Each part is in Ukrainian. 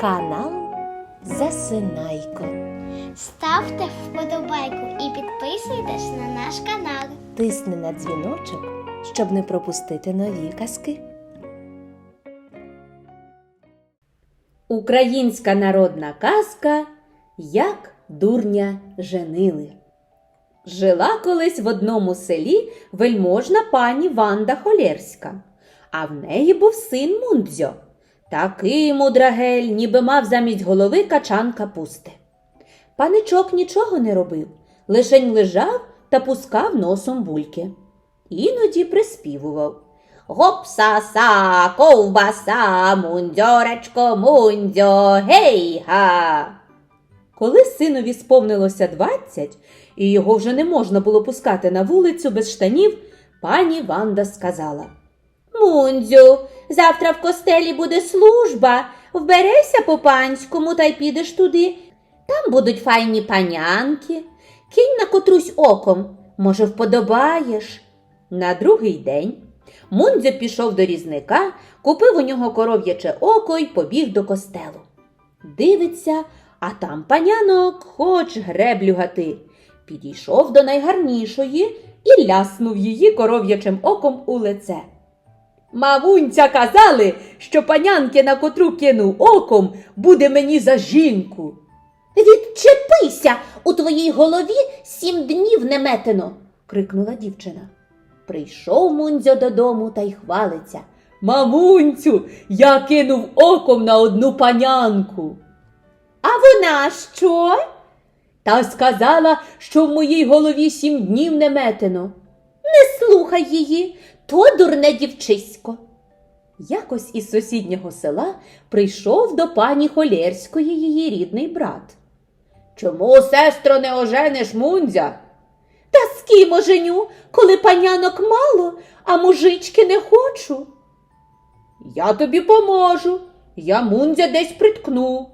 Канал Засинайко. Ставте вподобайку і підписуйтесь на наш канал. Тисни на дзвіночок, щоб не пропустити нові казки. Українська народна казка Як дурня женили. Жила колись в одному селі вельможна пані Ванда Холєрська, а в неї був син Мундзьо. Такий мудрагель, ніби мав замість голови качан капусти. Паничок нічого не робив, лишень лежав та пускав носом бульки. Іноді приспівував. Гопса-са, ковбаса, мундьоречко, мундьо, гей-га. Коли синові сповнилося двадцять, і його вже не можна було пускати на вулицю без штанів, пані Ванда сказала Мундзю, завтра в костелі буде служба. Вберися по панському та й підеш туди. Там будуть файні панянки. Кинь на котрусь оком, може, вподобаєш. На другий день Мундзя пішов до різника, купив у нього коров'яче око й побіг до костелу. Дивиться, а там панянок хоч греблю гати. Підійшов до найгарнішої і ляснув її коров'ячим оком у лице. Мавунця казали, що панянки, на котру кину оком, буде мені за жінку. Відчепися, у твоїй голові сім днів не метено, крикнула дівчина. Прийшов Мундзьо додому та й хвалиться. Мамунцю, я кинув оком на одну панянку. А вона що? Та сказала, що в моїй голові сім днів не метено. Не слухай її, то дурне дівчисько. Якось із сусіднього села прийшов до пані Холєрської її рідний брат. Чому, сестро, не ожениш Мундзя? Та з ким оженю, коли панянок мало, а мужички не хочу. Я тобі поможу, я Мундзя десь приткну.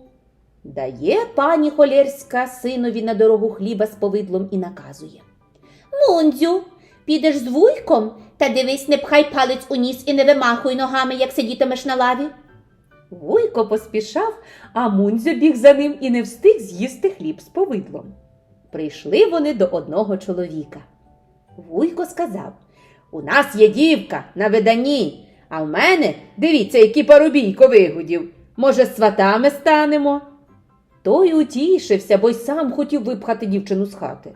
Дає пані Холєрська синові на дорогу хліба з повидлом і наказує. Мундзю, підеш з вуйком та дивись, не пхай палець у ніс і не вимахуй ногами, як сидітимеш на лаві. Вуйко поспішав, а Мундзя біг за ним і не встиг з'їсти хліб з повидлом. Прийшли вони до одного чоловіка. Вуйко сказав: У нас є дівка на виданні, а в мене, дивіться, який парубійко вигодів. Може, сватами станемо? Той утішився, бо й сам хотів випхати дівчину з хати.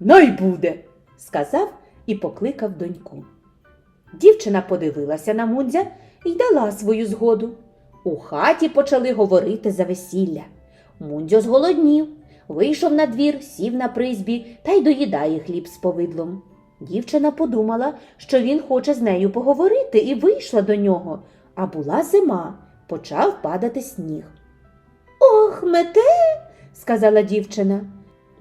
Най буде, сказав і покликав доньку. Дівчина подивилася на Мундзя і дала свою згоду. У хаті почали говорити за весілля. Мундзьо зголоднів, вийшов на двір, сів на призбі та й доїдає хліб з повидлом. Дівчина подумала, що він хоче з нею поговорити, і вийшла до нього. А була зима, почав падати сніг. Ох, мете, сказала дівчина.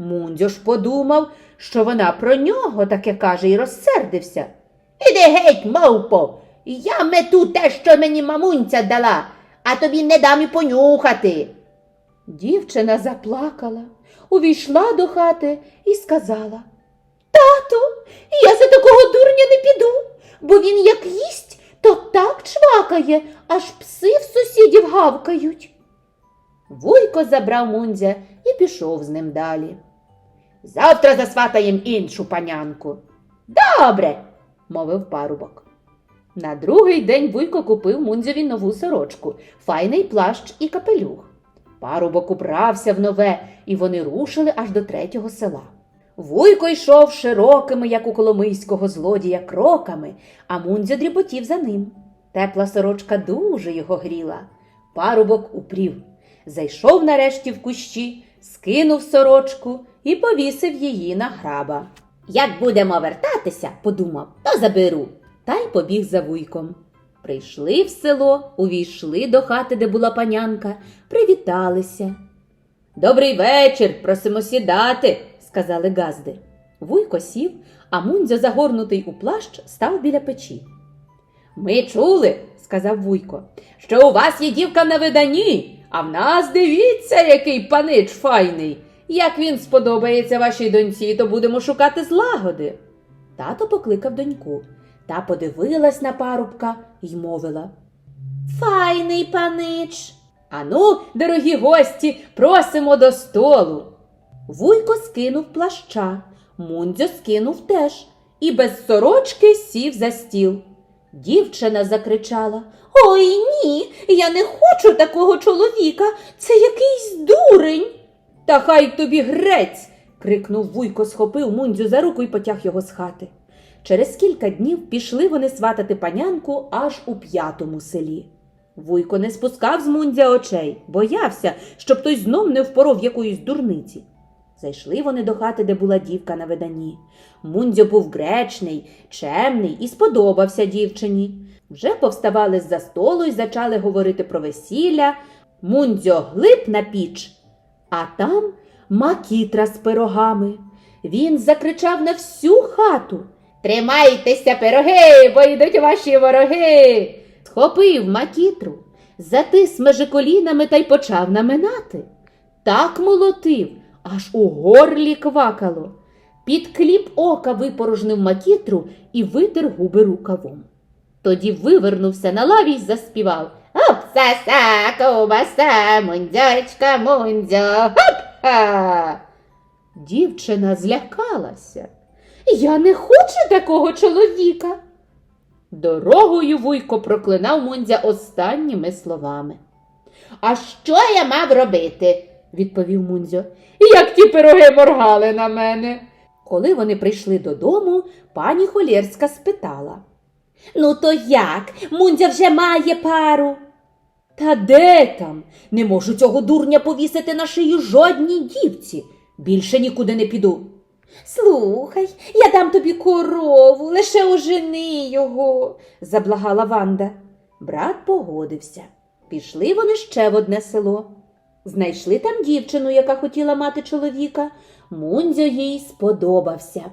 Мундзьо ж подумав, що вона про нього таке каже і розсердився. Іди геть, мавпо, я мету те, що мені мамунця дала, а тобі не дам і понюхати. Дівчина заплакала, увійшла до хати і сказала Тату, я за такого дурня не піду, бо він як їсть, то так чвакає, аж пси в сусідів гавкають. Вуйко забрав Мундзя і пішов з ним далі. Завтра засватаєм іншу панянку. Добре, мовив парубок. На другий день Вуйко купив Мундзеві нову сорочку, файний плащ і капелюх. Парубок убрався в нове, і вони рушили аж до третього села. Вуйко йшов широкими, як у коломийського злодія, кроками, а Мундзя дріботів за ним. Тепла сорочка дуже його гріла. Парубок упрів. Зайшов нарешті в кущі, скинув сорочку і повісив її на граба. Як будемо вертатися, подумав, то заберу. Та й побіг за вуйком. Прийшли в село, увійшли до хати, де була панянка, привіталися. Добрий вечір, просимо сідати, сказали газди. Вуйко сів, а Мундзя, загорнутий у плащ, став біля печі. Ми чули, сказав Вуйко, що у вас є дівка на виданні, а в нас дивіться, який панич файний. Як він сподобається вашій доньці, то будемо шукати злагоди. Тато покликав доньку. Та подивилась на парубка й мовила. Файний панич. Ану, дорогі гості, просимо до столу. Вуйко скинув плаща, Мундзьо скинув теж і без сорочки сів за стіл. Дівчина закричала Ой ні, я не хочу такого чоловіка, це якийсь дурень. Та хай тобі грець. крикнув Вуйко, схопив Мундзю за руку і потяг його з хати. Через кілька днів пішли вони сватати панянку аж у п'ятому селі. Вуйко не спускав з Мундзя очей, боявся, щоб той знов не впоров якоїсь дурниці. Зайшли вони до хати, де була дівка на виданні. Мундзьо був гречний, чемний і сподобався дівчині. Вже повставали з-за столу і зачали говорити про весілля. Мундзьо глиб на піч, а там макітра з пирогами. Він закричав на всю хату. Тримайтеся, пироги, бо йдуть ваші вороги. Схопив макітру, затис межи колінами та й почав наминати. Так молотив, аж у горлі квакало. Під кліп ока випорожнив макітру і витер губи рукавом. Тоді вивернувся на лаві й заспівав Оп-са-са, ковбаса, мундзячка, мундзя, хоп-ха. Дівчина злякалася. Я не хочу такого чоловіка. Дорогою вуйко проклинав Мундзя останніми словами. А що я мав робити? відповів Мундзьо. Як ті пироги моргали на мене. Коли вони прийшли додому, пані Холєрська спитала. Ну, то як? Мундзя вже має пару. Та де там? Не можу цього дурня повісити на шию жодній дівці. Більше нікуди не піду. Слухай, я дам тобі корову, лише ожени його, заблагала Ванда. Брат погодився. Пішли вони ще в одне село. Знайшли там дівчину, яка хотіла мати чоловіка. Мундзьо їй сподобався.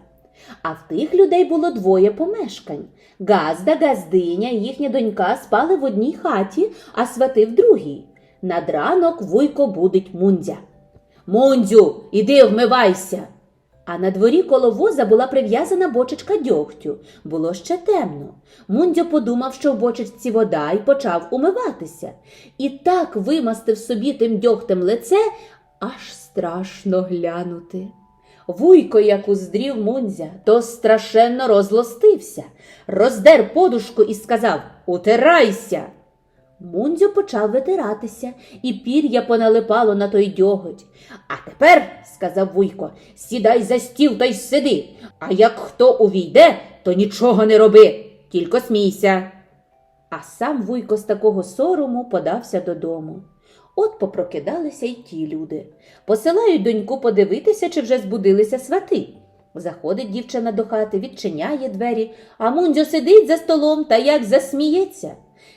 А в тих людей було двоє помешкань. Газда, газдиня і їхня донька спали в одній хаті, а свати в другій. Над ранок вуйко будить Мундзя. Мундзю, іди вмивайся. А на дворі коло воза була прив'язана бочечка дьогтю. Було ще темно. Мундзьо подумав, що в бочечці вода, і почав умиватися. І так вимастив собі тим дьогтем лице, аж страшно глянути. Вуйко, як уздрів Мундзя, то страшенно розлостився, роздер подушку і сказав Утирайся. Мундзю почав витиратися, і пір'я поналипало на той дьоготь. А тепер, сказав Вуйко, сідай за стіл та й сиди. А як хто увійде, то нічого не роби, тільки смійся. А сам Вуйко з такого сорому подався додому. От попрокидалися й ті люди. Посилають доньку подивитися, чи вже збудилися свати. Заходить дівчина до хати, відчиняє двері, а Мундзьо сидить за столом та як засміється.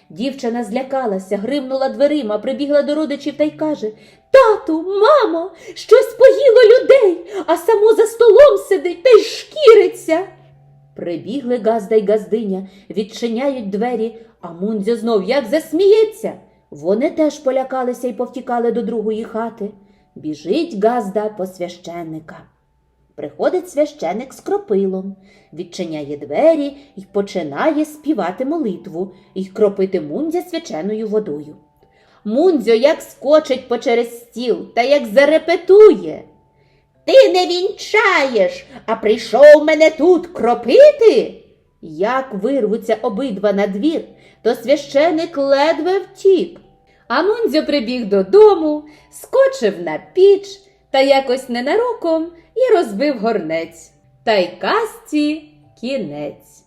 Дівчина злякалася, гримнула дверима, прибігла до родичів та й каже Тату, мамо, щось поїло людей, а само за столом сидить та й шкіриться. Прибігли газда й газдиня, відчиняють двері, а Мундзьо знов як засміється. Вони теж полякалися й повтікали до другої хати. Біжить газда по священника. Приходить священик з кропилом, відчиняє двері й починає співати молитву й кропити Мундзя свяченою водою. Мундзьо як скочить по через стіл та як зарепетує. Ти не вінчаєш, а прийшов мене тут кропити. Як вирвуться обидва на двір, то священик ледве втік. А прибіг додому, скочив на піч та якось ненароком і розбив горнець. Та й казці кінець.